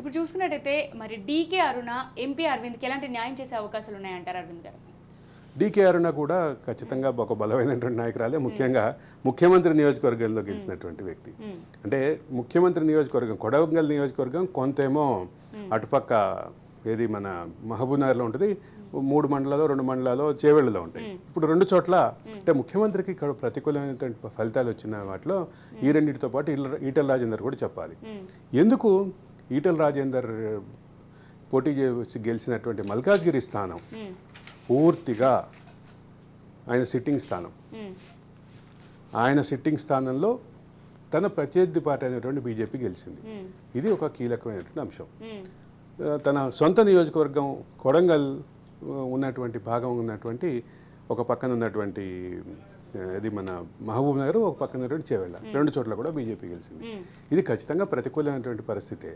ఇప్పుడు చూసుకున్నట్టయితే మరి డీకే అరుణ ఎంపీ అరవింద్కి ఎలాంటి న్యాయం చేసే అవకాశాలు ఉన్నాయంటారు అరవింద్ గారు? డీకే అరుణ కూడా ఖచ్చితంగా ఒక బలమైనటువంటి నాయకురాలే. ముఖ్యంగా ముఖ్యమంత్రి నియోజకవర్గంలో గెలిచినటువంటి వ్యక్తి. అంటే ముఖ్యమంత్రి నియోజకవర్గం కొడవగల్ నియోజకవర్గం కొంతేమో అటుపక్క ఏది మన మహబూబ్నగర్లో ఉంటుంది మూడు మండలాలు రెండు మండలాలు చేవెళ్ళలో ఉంటాయి. ఇప్పుడు రెండు చోట్ల అంటే ముఖ్యమంత్రికి ఇక్కడ ప్రతికూలమైనటువంటి ఫలితాలు వచ్చిన వాటిలో ఈ రెండింటితో పాటు ఈటల- రాజేందర్ కూడా చెప్పాలి. ఎందుకు? ఈటల రాజేందర్ పోటీ చేసి గెలిచినటువంటి మల్కాజ్గిరి స్థానం. పూర్తిగా ఆయన సిట్టింగ్ స్థానం. ఆయన సిట్టింగ్ స్థానంలో తన ప్రత్యర్థి పార్టీ అయినటువంటి బీజేపీ గెలిచింది. ఇది ఒక కీలకమైనటువంటి అంశం తన సొంత నియోజకవర్గం కొడంగల్ ఉన్నటువంటి భాగం ఉన్నటువంటి ఒక పక్కన ఉన్నటువంటి ఇది మన మహబూబ్ నగర్ ఒక పక్కన చేవెళ్ళ. రెండు చోట్ల కూడా బీజేపీ గెలిచింది. ఇది ఖచ్చితంగా ప్రతికూలమైనటువంటి పరిస్థితే.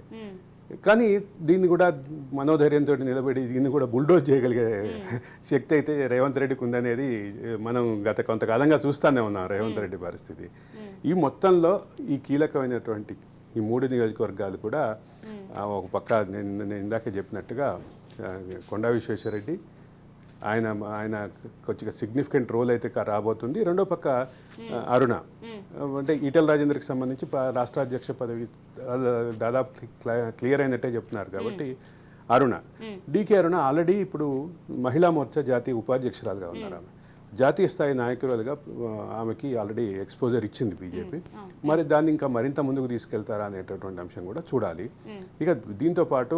కానీ దీన్ని కూడా మనోధైర్యంతో నిలబడి దీన్ని కూడా బుల్డోజ్ చేయగలిగే శక్తి అయితే రేవంత్ రెడ్డికి ఉందనేది మనం గత కొంతకాలంగా చూస్తూనే ఉన్నాం రేవంత్ రెడ్డి పరిస్థితి. ఈ మొత్తంలో ఈ కీలకమైనటువంటి ఈ మూడు నియోజకవర్గాలు కూడా ఒక పక్క నేను నేను ఇందాక చెప్పినట్టుగా కొండా విశ్వేశ్వరరెడ్డి ఆయన ఆయన కొంచెం సిగ్నిఫికెంట్ రోల్ అయితే రాబోతుంది. రెండో పక్క అరుణ. అంటే ఈటల రాజేందర్కి సంబంధించి రాష్ట్ర అధ్యక్ష పదవి దాదాపు క్ల- క్లియర్ అయినట్టే చెప్తున్నారు కాబట్టి అరుణ. డీకే అరుణ ఆల్రెడీ ఇప్పుడు మహిళా మోర్చా జాతీయ ఉపాధ్యక్షురాలుగా ఉన్నారు ఆమె. జాతీయ స్థాయి నాయకురాలుగా ఆమెకి ఆల్రెడీ ఎక్స్పోజర్ ఇచ్చింది బీజేపీ మరి దాన్ని ఇంకా మరింత ముందుకు తీసుకెళ్తారా అనేటటువంటి అంశం కూడా చూడాలి. ఇక దీంతో పాటు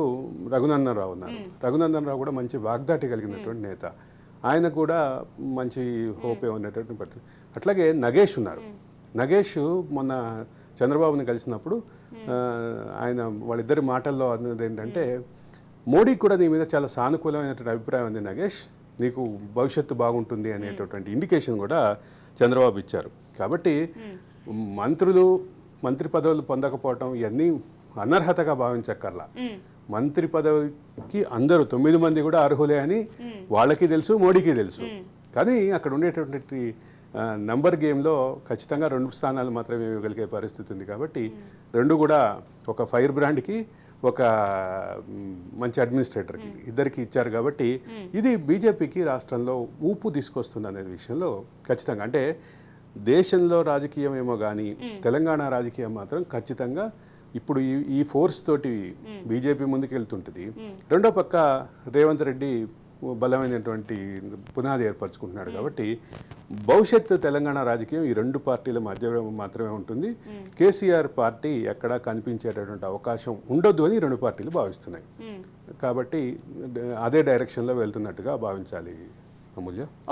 రఘునందన్ రావు ఉన్నారు. రఘునందన్ రావు కూడా మంచి వాగ్దాటి కలిగినటువంటి నేత. ఆయన కూడా మంచి హోపే ఉన్నటువంటి పట్టు అట్లాగే నగేష్ ఉన్నారు. నగేష్ మొన్న చంద్రబాబుని కలిసినప్పుడు ఆయన వాళ్ళిద్దరి మాటల్లో అన్నది ఏంటంటే మోడీకి కూడా నీ మీద చాలా సానుకూలమైనటువంటి అభిప్రాయం ఉంది నగేష్. నీకు భవిష్యత్తు బాగుంటుంది అనేటటువంటి ఇండికేషన్ కూడా చంద్రబాబు ఇచ్చారు. కాబట్టి మంత్రులు మంత్రి పదవులు పొందకపోవటం ఇవన్నీ అనర్హతగా భావించక్కర్లా. మ్మ్. మంత్రి పదవికి అందరూ తొమ్మిది మంది కూడా అర్హులే అని వాళ్ళకి తెలుసు మోడీకి తెలుసు. కానీ అక్కడ ఉండేటటువంటి నంబర్ గేమ్లో ఖచ్చితంగా రెండు స్థానాలు మాత్రమే ఇవ్వగలిగే పరిస్థితి ఉంది కాబట్టి రెండు కూడా ఒక ఫైర్ బ్రాండ్కి ఒక మంచి అడ్మినిస్ట్రేటర్కి ఇద్దరికి ఇచ్చారు కాబట్టి ఇది బీజేపీకి రాష్ట్రంలో ఊపు తీసుకొస్తుంది అనే విషయంలో ఖచ్చితంగా. అంటే దేశంలో రాజకీయం ఏమో కానీ తెలంగాణ రాజకీయం మాత్రం ఖచ్చితంగా ఇప్పుడు ఈ ఈ ఫోర్స్ తోటి బీజేపీ ముందుకెళ్తుంటుంది. రెండో పక్క రేవంత్ రెడ్డి బలమైనటువంటి పునాది ఏర్పరచుకుంటున్నాడు కాబట్టి భవిష్యత్తు తెలంగాణ రాజకీయం ఈ రెండు పార్టీల మధ్య మాత్రమే ఉంటుంది. కేసీఆర్ పార్టీ ఎక్కడా కనిపించేటటువంటి అవకాశం ఉండొద్దు అని రెండు పార్టీలు భావిస్తున్నాయి. కాబట్టి అదే డైరెక్షన్లో వెళ్తున్నట్టుగా భావించాలి అమూల్య.